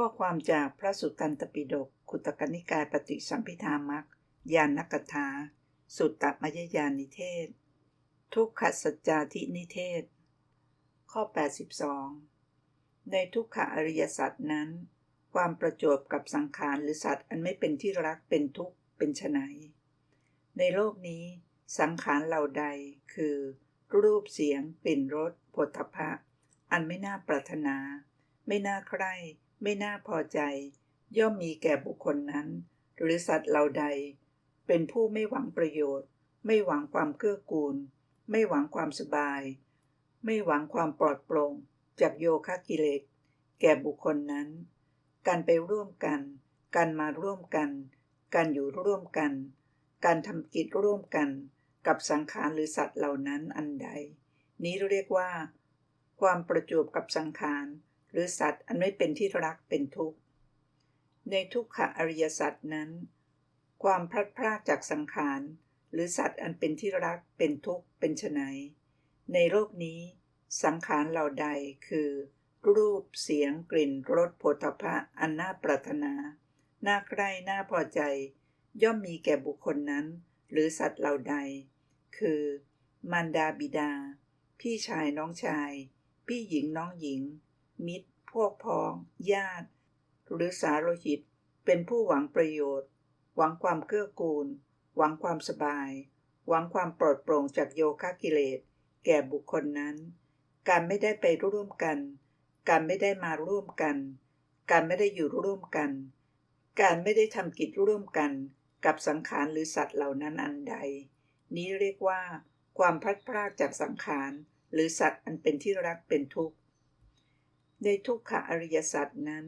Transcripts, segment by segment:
ข้อความจากพระสุตตันตปิฎกขุตกนิกายปฏิสัมพิธามักยานนักถา สุตตมยญานิเทศ ทุกขสัจจาทินิเทศ ข้อ 82 ในทุกขอริยสัจนั้น ความประจบกับสังขารหรือสัตว์อันไม่เป็นที่รักเป็นทุกข์เป็นไฉนในโลกนี้ สังขารเหล่าใดคือ รูปเสียงกลิ่นรสผลทพะอันไม่น่าปรารถนา ไม่น่าใคร่ ไม่น่าพอใจ ย่อมมีแก่บุคคลนั้น หรือสัตว์เหล่าใด เป็นผู้ไม่หวังประโยชน์ ไม่หวังความเกื้อกูล ไม่หวังความสบาย ไม่หวังความปลอดโปร่งจากโยคะกิเลสแก่บุคคลนั้น การไปร่วมกัน การมาร่วมกัน การอยู่ร่วมกัน การทำกิจร่วมกัน กับสังขารหรือสัตว์เหล่านั้นอันใด นี้เรียกว่า ความประจวบกับสังขาร หรือสัตว์อันไม่เป็นที่รักเป็นทุกข์ ในทุกขอริยสัตว์นั้น ความพลัดพรากจากสังขาร หรือสัตว์อันเป็นที่รักเป็นทุกข์เป็นไฉนในโลกนี้ สังขารเหล่าใดคือ รูปเสียงกลิ่นรสโผฏฐะอันน่าปรารถนาน่าใกล้น่าพอใจ ย่อมมีแก่บุคคลนั้น หรือสัตว์เหล่าใด คือ มารดาบิดา พี่ชายน้องชาย พี่หญิงน้องหญิง มิตร พวกพ้อง ญาติ หรือสาโลหิต เป็นผู้หวังประโยชน์ หวังความเกื้อกูล หวังความสบาย หวังความปลอดโปร่งจากโยคะกิเลส แก่บุคคลนั้น การไม่ได้ไปร่วมกัน การไม่ได้มาร่วมกัน การไม่ได้อยู่ร่วมกัน การไม่ได้ทำกิจร่วมกัน กับสังขารหรือสัตว์เหล่านั้นอันใด นี้เรียกว่า ความพลัดพรากจากสังขารหรือสัตว์อันเป็นที่รักเป็นทุกข์ ในทุกขอริยสัจนั้น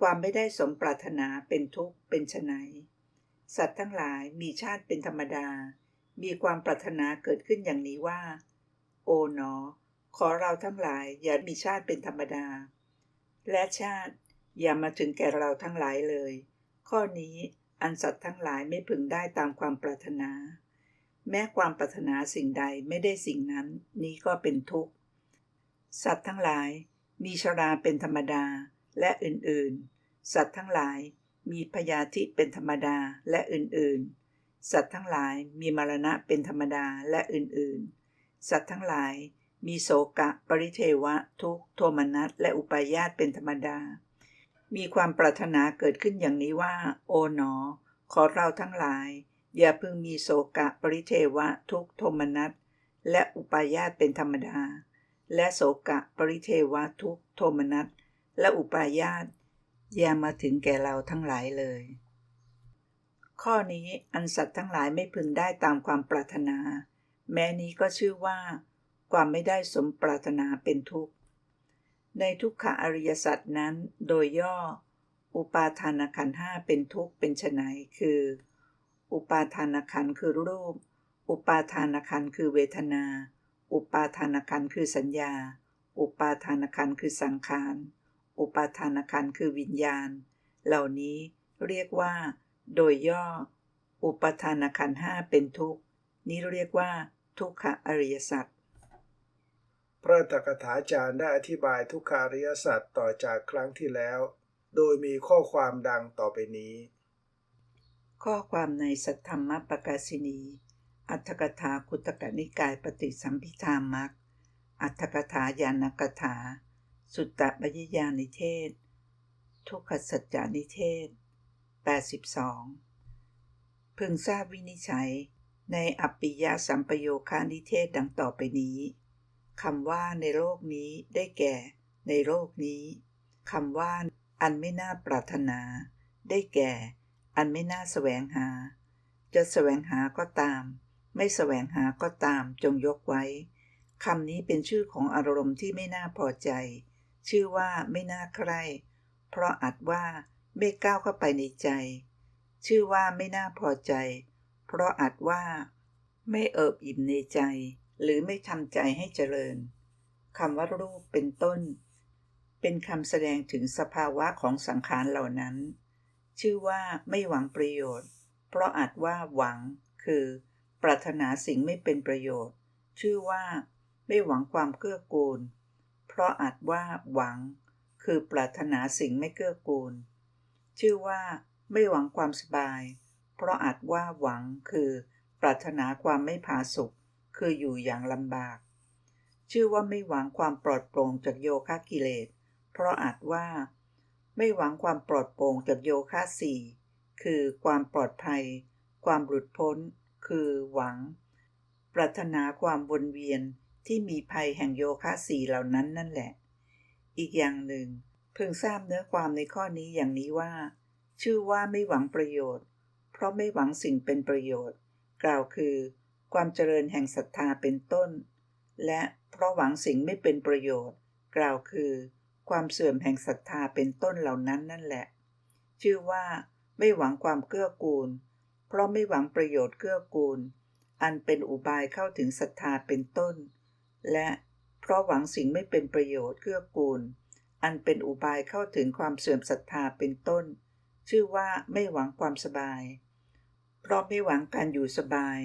ความไม่ได้สมปรารถนาเป็นทุกข์เป็นไฉนสัตว์ทั้งหลายมีชาติเป็นธรรมดา มีความปรารถนาเกิดขึ้นอย่างนี้ว่า โอ๋หนอ ขอเราทั้งหลายอย่ามีชาติเป็นธรรมดา และชาติอย่ามาถึงแก่เราทั้งหลายเลย ข้อนี้อันสัตว์ทั้งหลายไม่พึงได้ตามความปรารถนา แม้ความปรารถนาสิ่งใดไม่ได้สิ่งนั้น นี้ก็เป็นทุกข์ สัตว์ทั้งหลาย มีชราเป็นธรรมดาและอื่นๆ สัตว์ทั้งหลายมีพยาธิเป็นธรรมดาและอื่นๆ สัตว์ทั้งหลายมีมรณะเป็นธรรมดาและอื่นๆ สัตว์ทั้งหลายมีโศกะปริเทวะทุกโทมนัสและอุปายาตเป็นธรรมดา มีความปรารถนาเกิดขึ้นอย่างนี้ว่า โอ๋หนอ ขอเราทั้งหลาย อย่าเพิ่งมีโศกะปริเทวะทุกโทมนัสและอุปายาตเป็นธรรมดา และโสกะปริเทวะทุกโทมนัสและอุปาญาตยามาถึงแก่เราทั้งหลายเลย ข้อนี้อันสัตว์ทั้งหลายไม่พึงได้ตามความปรารถนา แม้นี้ก็ชื่อว่า ความไม่ได้สมปรารถนาเป็นทุกข์ ในทุกขอริยสัตว์นั้นโดยย่อ อุปาทานขันห้าเป็นทุกข์เป็นไนคือ อุปาทานขันคือรูป อุปาทานขันคือเวทนา อุปาทานขันคือสัญญา อุปาทานขันคือสังขาร อุปาทานขันคือวิญญาณ เหล่านี้เรียกว่า โดยย่อ อุปาทานขันห้าเป็นทุกข์นี้เรียกว่า ทุกขอริยสัจพระตถาจารย์ได้อธิบายทุกขาริยสัจต่อจากครั้งที่แล้ว โดยมีข้อความดังต่อไปนี้ ข้อความในสัทธรรมปกาศินี อัตถกถาคุตกนิกายปฏิสัมพิธามักอัตถกถายานกถา สุตตบยญานิเทศ ทุกขสัจจานิเทศ 82 พึงทราบวินิจฉัยในอปิยสัมปโยคานิเทศดังต่อไปนี้คำว่าในโลกนี้ได้แก่ ในโลกนี้คำว่าอันไม่น่าปรารถนา ได้แก่ อันไม่น่าแสวงหา จะแสวงหาก็ตาม ไม่แสวงหาก็ตามจงยกไว้คำนี้เป็นชื่อของอารมณ์ที่ไม่น่าพอใจ ชื่อว่าไม่น่าใคร เพราะอาจว่าไม่ก้าวเข้าไปในใจ ชื่อว่าไม่น่าพอใจ เพราะอาจว่า ไม่เอิบอิ่มในใจ หรือไม่ทำใจให้เจริญคำว่ารูปเป็นต้น เป็นคำแสดงถึงสภาวะของสังขารเหล่านั้น ชื่อว่าไม่หวังประโยชน์ เพราะอาจว่าหวัง คือ ปรารถนาสิ่งไม่เป็นประโยชน์ ชื่อว่า ไม่หวังความเกื้อกูล เพราะอาจว่าหวัง คือปรารถนาสิ่งไม่เกื้อกูล ชื่อว่าไม่หวังความสบาย เพราะอาจว่าหวังคือปรารถนาความไม่ผาสุกคืออยู่อย่างลำบาก ชื่อว่าไม่หวังความปลอดโปร่งจากโยคะกิเลส เพราะอาจว่า ไม่หวังความปลอดโปร่งจากโยคะสี่คือความปลอดภัย ความหลุดพ้น คือหวัง ปรารถนาความวนเวียนที่มีภัยแห่งโยคะสี่เหล่านั้นนั่นแหละ อีกอย่างหนึ่ง เพิ่งทราบเนื้อความในข้อนี้อย่างนี้ว่า ชื่อว่าไม่หวังประโยชน์ เพราะไม่หวังสิ่งเป็นประโยชน์ กล่าวคือ ความเจริญแห่งศรัทธาเป็นต้น และเพราะหวังสิ่งไม่เป็นประโยชน์ กล่าวคือ ความเสื่อมแห่งศรัทธาเป็นต้นเหล่านั้นนั่นแหละ ชื่อว่าไม่หวังความเกื้อกูล เพราะไม่หวังประโยชน์เกื้อกูล อันเป็นอุบายเข้าถึงศรัทธาเป็นต้น และเพราะหวังสิ่งไม่เป็นประโยชน์เกื้อกูล อันเป็นอุบายเข้าถึงความเสื่อมศรัทธาเป็นต้น ชื่อว่าไม่หวังความสบาย เพราะไม่หวังการอยู่สบาย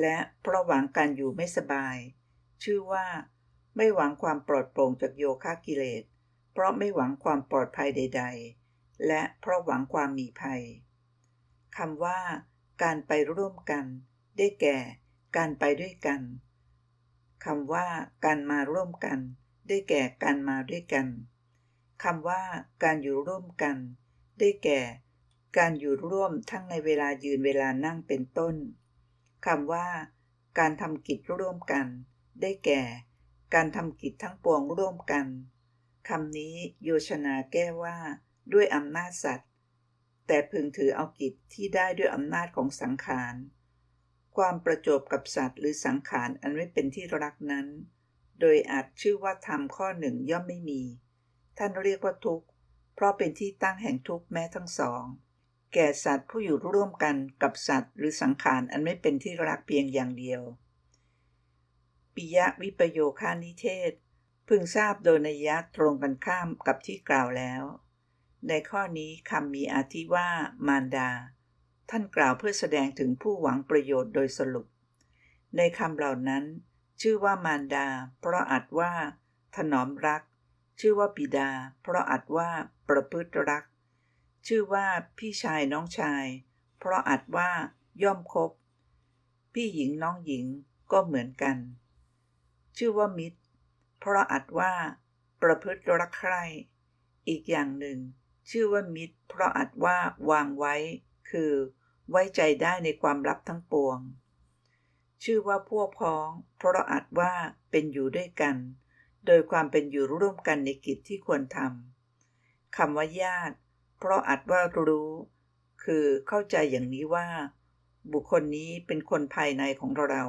และเพราะหวังการอยู่ไม่สบาย ชื่อว่า ไม่หวังความปลอดโปร่งจากโยคะกิเลส เพราะไม่หวังความปลอดภัยใด ๆ และเพราะหวังความมีภัยคำว่า การไปร่วมกัน ได้แก่ การไปด้วยกันคำว่า การมาร่วมกัน ได้แก่การมาด้วยกันคำว่า การอยู่ร่วมกัน ได้แก่ การอยู่ร่วมทั้งในเวลายืนเวลานั่งเป็นต้นคำว่า การทำกิจร่วมกัน ได้แก่ การทำกิจทั้งปวงร่วมกันคำนี้โยชนาแก้ว่า ด้วยอำนาจสัตว์ แต่พึงถือเอากิจที่ได้ด้วยอำนาจของสังขาร ความประจบกับสัตว์หรือสังขารอันไม่เป็นที่รักนั้น โดยอาจชื่อว่าธรรมข้อหนึ่งย่อมไม่มี ท่านเรียกว่าทุกข์ เพราะเป็นที่ตั้งแห่งทุกข์แม้ทั้งสอง แก่สัตว์ผู้อยู่ร่วมกันกับสัตว์ หรือสังขารอันไม่เป็นที่รักเพียงอย่างเดียว ปิยะวิปโยคานิเทศ พึงทราบโดยนัยยะตรงกันข้ามกับที่กล่าวแล้ว ในข้อนี้คำมีอาทิว่ามารดา ท่านกล่าวเพื่อแสดงถึงผู้หวังประโยชน์โดยสรุป ในคำเหล่านั้น ชื่อว่ามารดา เพราะอัดว่า ถนอมรัก ชื่อว่าบิดา เพราะอัดว่าประพฤติรัก ชื่อว่าพี่ชายน้องชาย เพราะอัดว่าย่อมคบ พี่หญิงน้องหญิงก็เหมือนกัน ชื่อว่ามิตร เพราะอัดว่า ประพฤติรักใคร่อีกอย่างหนึ่ง ชื่อว่ามิตร เพราะอัดว่าวางไว้ คือ ไว้ใจได้ในความลับทั้งปวง ชื่อว่าพวกพ้อง เพราะอัดว่าเป็นอยู่ด้วยกัน โดยความเป็นอยู่ร่วมกันในกิจที่ควรทำคำว่าญาติ เพราะอัดว่ารู้ คือเข้าใจอย่างนี้ว่า บุคคลนี้เป็นคนภายในของเรา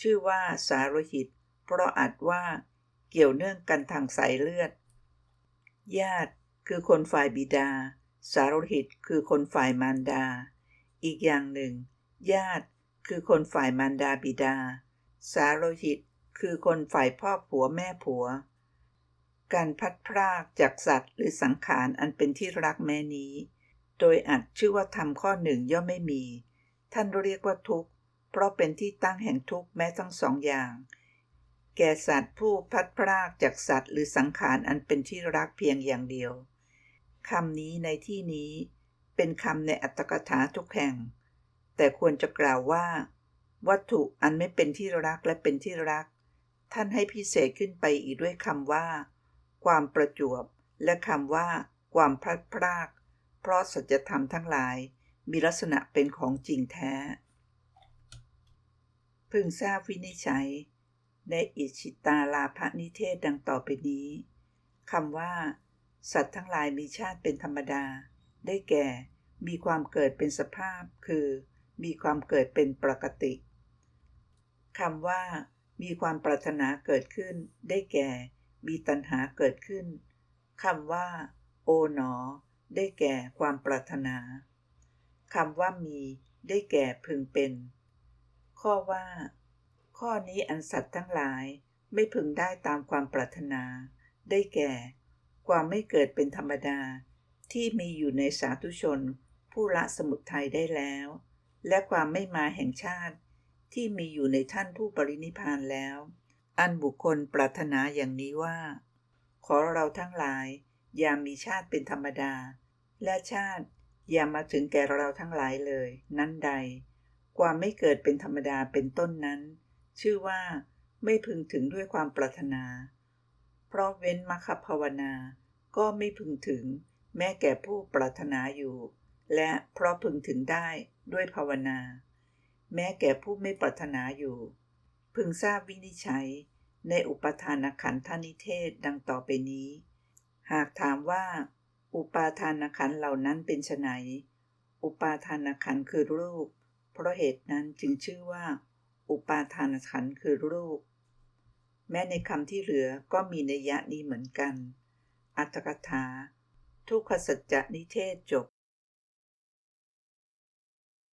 ชื่อว่าสารหิต เพราะอัดว่าเกี่ยวเนื่องกันทางสายเลือด ญาติ คือคนฝ่ายบิดา สาโรหิตคือคนฝ่ายมารดา อีกอย่างหนึ่ง ญาติคือคนฝ่ายมารดาบิดา สาโรหิตคือคนฝ่ายพ่อผัวแม่ผัว การพัดพรากจากสัตว์หรือสังขารอันเป็นที่รักแม้นี้ โดยอัดชื่อว่าทำข้อหนึ่งย่อมไม่มี ท่านเรียกว่าทุกข์ เพราะเป็นที่ตั้งแห่งทุกข์แม้ทั้งสองอย่าง แก่สัตว์ผู้พัดพรากจากสัตว์หรือสังขารอันเป็นที่รักเพียงอย่างเดียว คำนี้ในที่นี้ เป็นคำในอัตถกถาทุกแห่ง แต่ควรจะกล่าวว่า วัตถุอันไม่เป็นที่รักและเป็นที่รัก ท่านให้พิเศษขึ้นไปอีกด้วยคำว่า ความประจวบ และคำว่า ความพลัดพราก เพราะสัจธรรมทั้งหลาย มีลักษณะเป็นของจริงแท้ พึงทราบวินิจฉัย ในอิชิตาลาภนิเทศดังต่อไปนี้คำว่า สัตว์ทั้งหลายมีชาติเป็นธรรมดา ได้แก่ มีความเกิดเป็นสภาพ คือ มีความเกิดเป็นปกติคำว่า มีความปรารถนาเกิดขึ้น ได้แก่ มีตัณหาเกิดขึ้นคำว่า โอหนอ ได้แก่ความปรารถนาคำว่ามี ได้แก่พึงเป็น ข้อว่า ข้อนี้อันสัตว์ทั้งหลาย ไม่พึงได้ตามความปรารถนา ได้แก่ ความไม่เกิดเป็นธรรมดา ที่มีอยู่ในสาธุชน ผู้ละสมุทัยได้แล้ว และความไม่มาแห่งชาติ ที่มีอยู่ในท่านผู้ปรินิพานแล้ว อันบุคคลปรารถนาอย่างนี้ว่า ขอเราทั้งหลาย อย่ามีชาติเป็นธรรมดา และชาติอย่ามาถึงแก่เราทั้งหลายเลย นั้นใด ความไม่เกิดเป็นธรรมดาเป็นต้นนั้น ชื่อว่าไม่พึงถึงด้วยความปรารถนา เพราะเว้นมรรคภาวนา ก็ไม่พึงถึง แม้แก่ผู้ปรารถนาอยู่ และเพราะพึงถึงได้ด้วยภาวนา แม้แก่ผู้ไม่ปรารถนาอยู่ พึงทราบวินิจฉัย ในอุปทานขันธนิเทศดังต่อไปนี้ หากถามว่าอุปาทานขันธ์เหล่านั้นเป็นไฉนอุปาทานขันธ์คือรูป เพราะเหตุนั้นจึงชื่อว่า อุปาทานขันธ์คือรูป แม้ในคำที่เหลือก็มีนัยยะนี้เหมือนกัน อัตถกถา ทุกขสัจจะนิเทศจบ